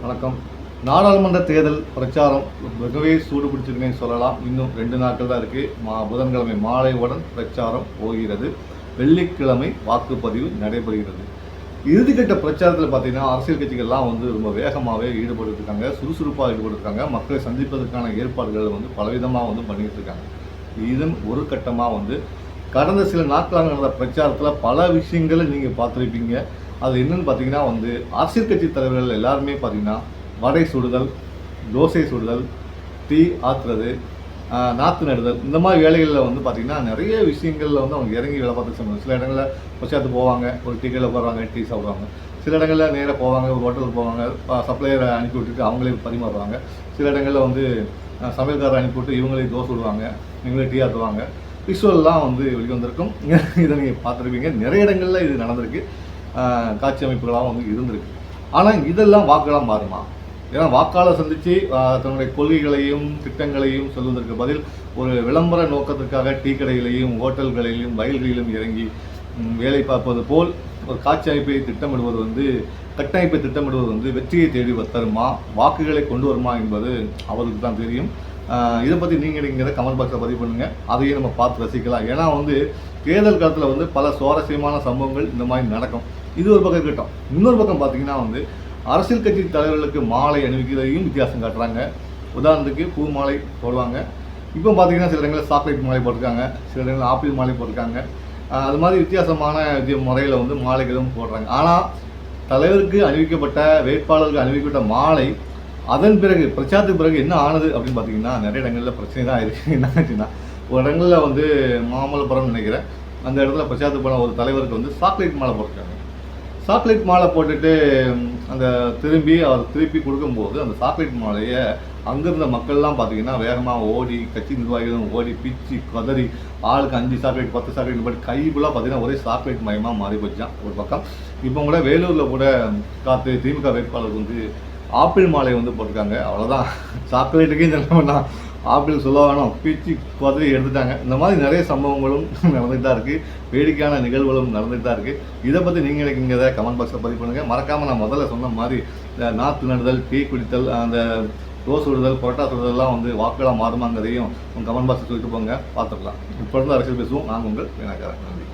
வணக்கம். நாடாளுமன்ற தேர்தல் பிரச்சாரம் மிகவே சூடு பிடிச்சிருக்குன்னு சொல்லலாம். இன்னும் ரெண்டு நாட்கள் தான் இருக்குது மா புதன்கிழமை மாலையுடன் பிரச்சாரம் போகிறது. வெள்ளிக்கிழமை வாக்குப்பதிவு நடைபெறுகிறது. இறுதிக்கட்ட பிரச்சாரத்தில் பார்த்தீங்கன்னா அரசியல் கட்சிகள்லாம் வந்து ரொம்ப வேகமாகவே ஈடுபட்டு இருக்காங்க சுறுசுறுப்பாக ஈடுபட்டுருக்காங்க. மக்களை சந்திப்பதற்கான ஏற்பாடுகள் வந்து பலவிதமாக வந்து பண்ணிகிட்டு இருக்காங்க இதன் ஒரு கட்டமாக வந்து கடந்த சில நாட்களாக நடந்த பிரச்சாரத்தில் பல விஷயங்களை நீங்கள் பார்த்துருப்பீங்க. அது என்னன்னு பார்த்தீங்கன்னா வந்து அரசியல் கட்சி தலைவர்கள் எல்லாருமே பார்த்தீங்கன்னா வடை சுடுதல் தோசை சுடுதல் டீ ஆத்துறது நாற்று நடுதல் இந்த மாதிரி வேலைகளில் வந்து பார்த்திங்கன்னா நிறைய விஷயங்களில் வந்து அவங்க இறங்கி வேலை பார்த்து சொல்லுவாங்க சில இடங்களில் பச்சாத்து போவாங்க ஒரு டீ கடையில் போடுறாங்க டீ சாப்பிடுவாங்க. சில இடங்களில் நேராக போவாங்க ஒரு ஹோட்டலுக்கு போவாங்க சப்ளையரை அனுப்பி விட்டுட்டு அவங்களே பரிமாறுவாங்க. சில இடங்களில் வந்து சமையல்காரரை அனுப்பி விட்டு இவங்களே தோசை விடுவாங்க இவங்களே டீ ஆற்றுவாங்க விஷுவல்லாம் வந்து வெளியே வந்திருக்கும் இதை நீங்கள் பார்த்துருப்பீங்க. நிறைய இடங்களில் இது நடந்திருக்கு. காட்சி அமைப்புகளாகவும் வந்து இருந்திருக்கு. ஆனால் இதெல்லாம் வாக்குகளாக மாறுமா? ஏன்னா வாக்காளர் சந்தித்து தன்னுடைய கொள்கைகளையும் திட்டங்களையும் சொல்வதற்கு பதில் ஒரு விளம்பர நோக்கத்திற்காக டீ கடைகளையும் ஹோட்டல்களிலும் வயல்களிலும் இறங்கி வேலை பார்ப்பது போல் ஒரு காட்சி அமைப்பை திட்டமிடுவது வந்து கட்டமைப்பை திட்டமிடுவது வந்து வெற்றியை தேடி வ- தருமா? வாக்குகளை கொண்டு வருமா என்பது அவருக்கு தான் தெரியும். இதை பற்றி நீங்கள் நினைக்கிறத கமெண்ட் பாக்ஸில் பதிவு பண்ணுங்கள் அதையும் நம்ம பார்த்து ரசிக்கலாம். ஏன்னா வந்து தேர்தல் காலத்தில் வந்து பல சுவாரஸ்யமான சம்பவங்கள் இந்த மாதிரி நடக்கும். இது ஒரு பக்கம் இருக்கட்டும். இன்னொரு பக்கம் பார்த்தீங்கன்னா வந்து அரசியல் கட்சி தலைவர்களுக்கு மாலை அணிவிக்கிறதையும் வித்தியாசம் காட்டுறாங்க. உதாரணத்துக்கு பூ மாலை போடுவாங்க. இப்போ பார்த்தீங்கன்னா சில இடங்களில் சாக்லேட் மாலை போட்டிருக்காங்க. சில இடங்களில் ஆப்பிள் மாலை போட்டிருக்காங்க. அது மாதிரி வித்தியாசமான முறையில் வந்து மாலைகளும் போடுறாங்க. ஆனால் தலைவருக்கு அணிவிக்கப்பட்ட வேட்பாளருக்கு அணிவிக்கப்பட்ட மாலை அதன் பிறகு பிரச்சாரத்துக்கு பிறகு என்ன ஆனது அப்படின்னு பார்த்தீங்கன்னா நிறைய இடங்களில் பிரச்சனை தான் இருக்குது என்ன ஆச்சுன்னா ஒரு இடங்களில் வந்து மாமல்லபுரம் நினைக்கிறேன். அந்த இடத்துல பிரச்சாரத்துக்கு போன ஒரு தலைவருக்கு வந்து சாக்லேட் மாலை போட்டிருக்காங்க. சாக்லேட் மாலை போட்டுட்டு அந்த திரும்பி அவர் திருப்பி கொடுக்கும்போது அந்த சாக்லேட் மாலையை அங்கிருந்த மக்கள்லாம் பார்த்தீங்கன்னா வேகமாக ஓடி கட்சி நிர்வாகிகளும் ஓடி பிச்சு கதறி ஆளுக்கு அஞ்சு சாக்லேட் பத்து சாக்லேட் பட் கை ஃபுல்லாக பார்த்தீங்கன்னா ஒரே சாக்லேட் மயமாக மாறி போச்சான் ஒரு பக்கம். இப்போ கூட வேலூரில் கூட காத்து திமுக வேட்பாளர் வந்து ஆப்பிள் மாலை வந்து போட்டிருக்காங்க. அவ்வளோதான் சாக்லேட்டுக்கே இந்த ஆப்பிள் சொல்ல வேணும் பீச்சு பதவி எடுத்துட்டாங்க. இந்த மாதிரி நிறைய சம்பவங்களும் நடந்துகிட்டு தான் இருக்குது வேடிக்கையான நிகழ்வுகளும் நடந்துகிட்டு தான் இருக்குது இதை பற்றி நீங்கள் நினைக்கிறத கமெண்ட் பாக்ஸில் பதிவு பண்ணுங்கள் மறக்காமல் நான் முதல்ல சொன்ன மாதிரி இந்த நாற்று நடுதல் டீ குடித்தல் அந்த ரோஸ் விடுதல் புரோட்டா சுடுதல்லாம் வந்து வாக்குகளாக மாறுமாங்கிறதையும் உங்கள் கமெண்ட் பாக்ஸில் சொல்லிட்டு போங்க. பார்த்துக்கலாம். இப்போ இருந்து அரசியல் பேசுவோம். நாங்கள் உங்கள் எனக்கு நன்றி.